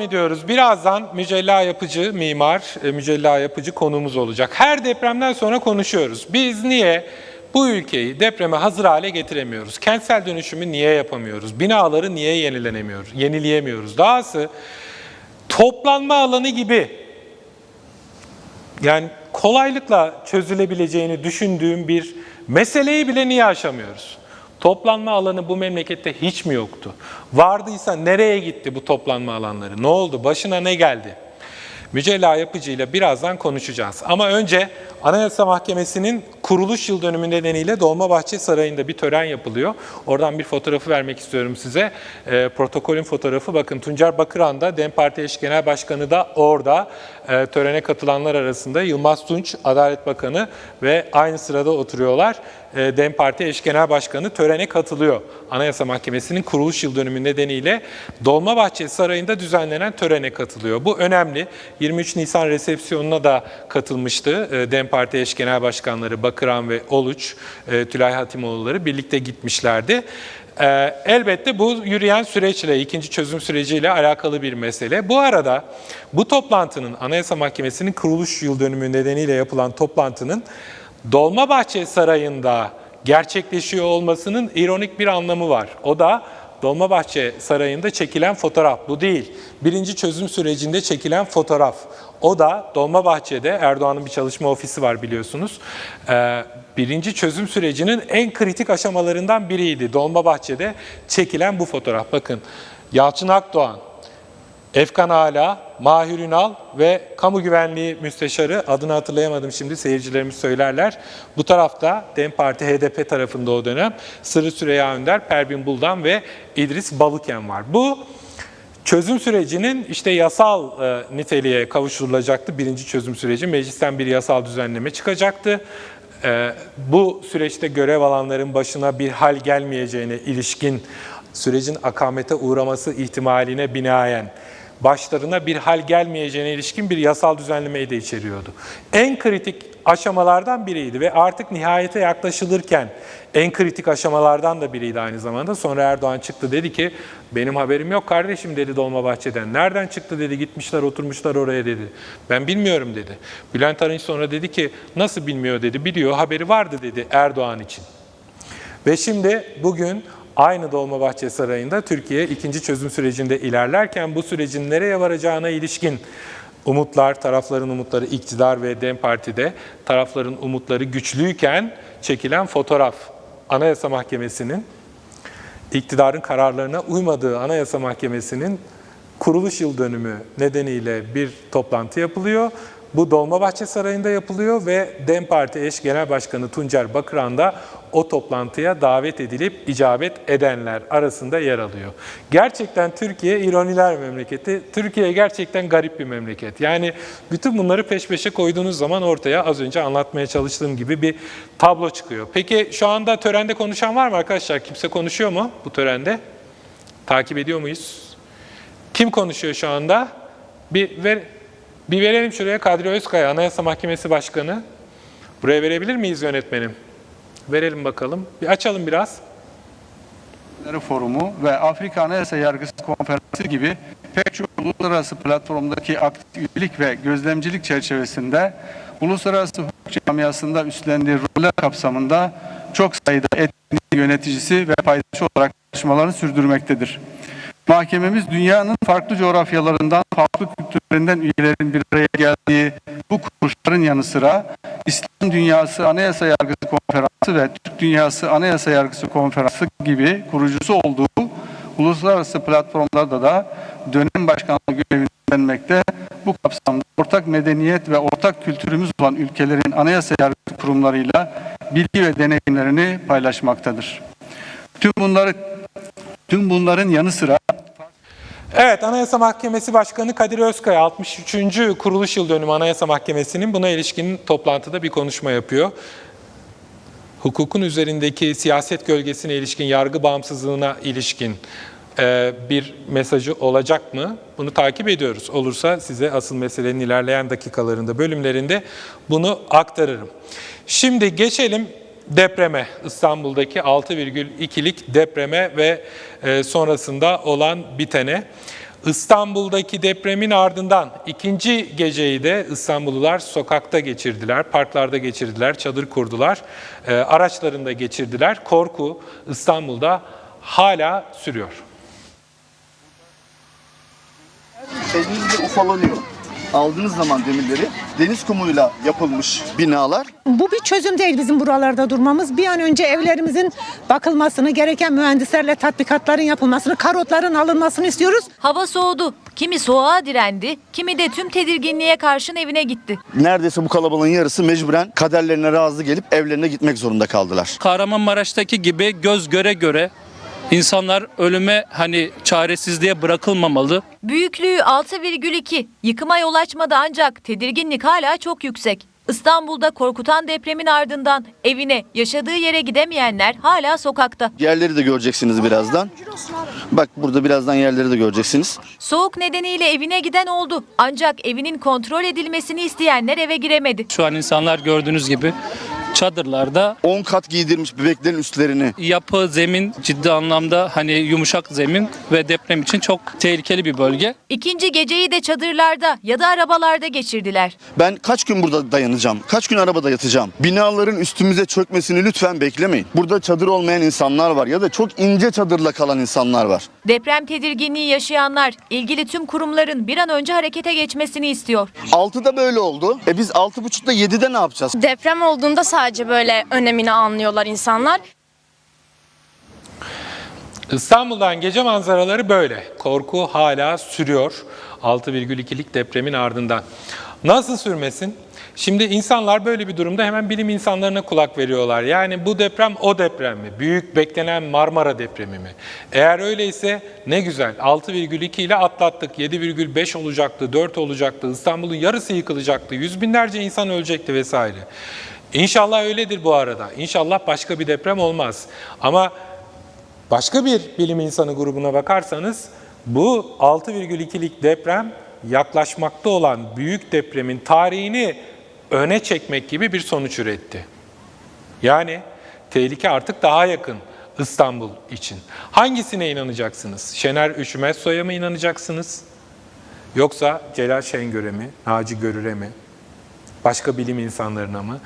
ediyoruz. Birazdan mücella yapıcı mimar, e, mücella yapıcı konuğumuz olacak. Her depremden sonra konuşuyoruz. Biz niye bu ülkeyi depreme hazır hale getiremiyoruz? Kentsel dönüşümü niye yapamıyoruz? Binaları niye yenilenemiyoruz? Yenileyemiyoruz? Dahası toplanma alanı gibi yani kolaylıkla çözülebileceğini düşündüğüm bir meseleyi bile niye aşamıyoruz? Toplanma alanı bu memlekette hiç mi yoktu? Vardıysa nereye gitti bu toplanma alanları? Ne oldu? Başına ne geldi? Mücella Yapıcı ile birazdan konuşacağız. Ama önce Anayasa Mahkemesi'nin kuruluş yıl dönümü nedeniyle Dolmabahçe Sarayı'nda bir tören yapılıyor. Oradan bir fotoğrafı vermek istiyorum size. Ee, protokolün fotoğrafı bakın Tuncer Bakıran da DEM Parti eş genel başkanı da orada. Ee, törene katılanlar arasında Yılmaz Tunç Adalet Bakanı ve aynı sırada oturuyorlar. Ee, DEM Parti eş genel başkanı törene katılıyor. Anayasa Mahkemesi'nin kuruluş yıl dönümü nedeniyle Dolmabahçe Sarayı'nda düzenlenen törene katılıyor. Bu önemli. 23 Nisan resepsiyonuna da katılmıştı e, DEM Parti eş genel başkanları Bakıran ve Oluç, e, Tülay Hatimoğulları birlikte gitmişlerdi. E, Elbette bu yürüyen süreçle, ikinci çözüm süreciyle alakalı bir mesele. Bu arada bu toplantının, Anayasa Mahkemesi'nin kuruluş yıl dönümü nedeniyle yapılan toplantının Dolmabahçe Sarayı'nda gerçekleşiyor olmasının ironik bir anlamı var. O da Dolmabahçe Sarayı'nda çekilen fotoğraf. Bu değil. Birinci çözüm sürecinde çekilen fotoğraf. O da Dolmabahçe'de Erdoğan'ın bir çalışma ofisi var biliyorsunuz. Ee, birinci çözüm sürecinin en kritik aşamalarından biriydi. Dolmabahçe'de çekilen bu fotoğraf. Bakın Yalçın Akdoğan, Efkan Ala, Mahir Ünal ve Kamu Güvenliği Müsteşarı adını hatırlayamadım şimdi seyircilerimiz söylerler. Bu tarafta DEM Parti HDP tarafında o dönem Sırrı Süreyya Önder, Pervin Buldan ve İdris Balıken var. Bu çözüm sürecinin işte yasal e, niteliğe kavuşturulacaktı. Birinci çözüm süreci meclisten bir yasal düzenleme çıkacaktı. E, bu süreçte görev alanların başına bir hal gelmeyeceğine ilişkin sürecin akamete uğraması ihtimaline binaen başlarına bir hal gelmeyeceğine ilişkin bir yasal düzenlemeyi de içeriyordu. En kritik aşamalardan biriydi ve artık nihayete yaklaşılırken en kritik aşamalardan da biriydi aynı zamanda. Sonra Erdoğan çıktı dedi ki benim haberim yok kardeşim dedi Dolmabahçe'den. Nereden çıktı dedi gitmişler oturmuşlar oraya dedi. Ben bilmiyorum dedi. Bülent Arınç sonra dedi ki nasıl bilmiyor dedi biliyor haberi vardı dedi Erdoğan için. Ve şimdi bugün aynı Dolmabahçe Sarayı'nda Türkiye ikinci çözüm sürecinde ilerlerken bu sürecin nereye varacağına ilişkin umutlar, tarafların umutları iktidar ve DEM Parti'de tarafların umutları güçlüyken çekilen fotoğraf Anayasa Mahkemesi'nin iktidarın kararlarına uymadığı Anayasa Mahkemesi'nin kuruluş yıl dönümü nedeniyle bir toplantı yapılıyor. Bu Dolmabahçe Sarayı'nda yapılıyor ve DEM Parti eş genel başkanı Tuncer Bakıran da o toplantıya davet edilip icabet edenler arasında yer alıyor. Gerçekten Türkiye ironiler memleketi. Türkiye gerçekten garip bir memleket. Yani bütün bunları peş peşe koyduğunuz zaman ortaya az önce anlatmaya çalıştığım gibi bir tablo çıkıyor. Peki şu anda törende konuşan var mı arkadaşlar? Kimse konuşuyor mu bu törende? Takip ediyor muyuz? Kim konuşuyor şu anda? Bir ver, bir verelim şuraya Kadri Özkaya, Anayasa Mahkemesi Başkanı. Buraya verebilir miyiz yönetmenim? Verelim bakalım. Bir açalım biraz. Forumu ve Afrika Anayasa Yargısı Konferansı gibi pek çok uluslararası platformdaki aktif üyelik ve gözlemcilik çerçevesinde uluslararası hukuk camiasında üstlendiği roller kapsamında çok sayıda etkinlik yöneticisi ve paydaşı olarak çalışmalarını sürdürmektedir. Mahkememiz dünyanın farklı coğrafyalarından, farklı kültürlerinden üyelerin bir araya geldiği bu kuruluşların yanı sıra İslam Dünyası Anayasa Yargısı Konferansı ve Türk Dünyası Anayasa Yargısı Konferansı gibi kurucusu olduğu uluslararası platformlarda da dönem başkanlığı görevini üstlenmekte. Bu kapsamda ortak medeniyet ve ortak kültürümüz olan ülkelerin anayasa yargısı kurumlarıyla bilgi ve deneyimlerini paylaşmaktadır. Tüm bunları tüm bunların yanı sıra Evet, Anayasa Mahkemesi Başkanı Kadir Özkaya 63. kuruluş yıl dönümü Anayasa Mahkemesi'nin buna ilişkin toplantıda bir konuşma yapıyor. Hukukun üzerindeki siyaset gölgesine ilişkin, yargı bağımsızlığına ilişkin e, bir mesajı olacak mı? Bunu takip ediyoruz. Olursa size asıl meselenin ilerleyen dakikalarında, bölümlerinde bunu aktarırım. Şimdi geçelim depreme, İstanbul'daki 6,2'lik depreme ve e, sonrasında olan bitene. İstanbul'daki depremin ardından ikinci geceyi de İstanbullular sokakta geçirdiler, parklarda geçirdiler, çadır kurdular, e, araçlarında geçirdiler. Korku İstanbul'da hala sürüyor. elinizde ufalanıyor. Aldığınız zaman demirleri deniz kumuyla yapılmış binalar Bu bir çözüm değil bizim buralarda durmamız. Bir an önce evlerimizin bakılmasını, gereken mühendislerle tatbikatların yapılmasını, karotların alınmasını istiyoruz. Hava soğudu. Kimi soğuğa direndi, kimi de tüm tedirginliğe karşın evine gitti. neredeyse bu kalabalığın yarısı mecburen kaderlerine razı gelip evlerine gitmek zorunda kaldılar. Kahramanmaraş'taki gibi göz göre göre insanlar ölüme hani çaresizliğe bırakılmamalı. Büyüklüğü 6,2. Yıkıma yol açmadı ancak tedirginlik hala çok yüksek. İstanbul'da korkutan depremin ardından evine, yaşadığı yere gidemeyenler hala sokakta. Yerleri de göreceksiniz birazdan. Bak burada birazdan yerleri de göreceksiniz. Soğuk nedeniyle evine giden oldu. Ancak evinin kontrol edilmesini isteyenler eve giremedi. Şu an insanlar gördüğünüz gibi çadırlarda 10 kat giydirmiş bebeklerin üstlerini. yapı, zemin ciddi anlamda hani yumuşak zemin ve deprem için çok tehlikeli bir bölge. İkinci geceyi de çadırlarda ya da arabalarda geçirdiler. Ben kaç gün burada dayanacağım? Kaç gün arabada yatacağım? Binaların üstümüze çökmesini lütfen beklemeyin. Burada çadır olmayan insanlar var ya da çok ince çadırla kalan insanlar var. Deprem tedirginliği yaşayanlar ilgili tüm kurumların bir an önce harekete geçmesini istiyor. 6'da böyle oldu. E biz 6.30'da 7'de ne yapacağız? Deprem olduğunda sadece böyle önemini anlıyorlar insanlar. İstanbul'dan gece manzaraları böyle. Korku hala sürüyor 6,2'lik depremin ardından. Nasıl sürmesin? Şimdi insanlar böyle bir durumda hemen bilim insanlarına kulak veriyorlar. Yani bu deprem o deprem mi? Büyük beklenen Marmara depremi mi? Eğer öyleyse ne güzel. 6,2 ile atlattık. 7,5 olacaktı, 4 olacaktı. İstanbul'un yarısı yıkılacaktı. Yüz binlerce insan ölecekti vesaire. İnşallah öyledir bu arada. İnşallah başka bir deprem olmaz. Ama Başka bir bilim insanı grubuna bakarsanız bu 6,2'lik deprem yaklaşmakta olan büyük depremin tarihini öne çekmek gibi bir sonuç üretti. Yani tehlike artık daha yakın İstanbul için. Hangisine inanacaksınız? Şener Üşümezsoy'a mı inanacaksınız? Yoksa Celal Şengör'e mi, Naci Görür'e mi? Başka bilim insanlarına mı?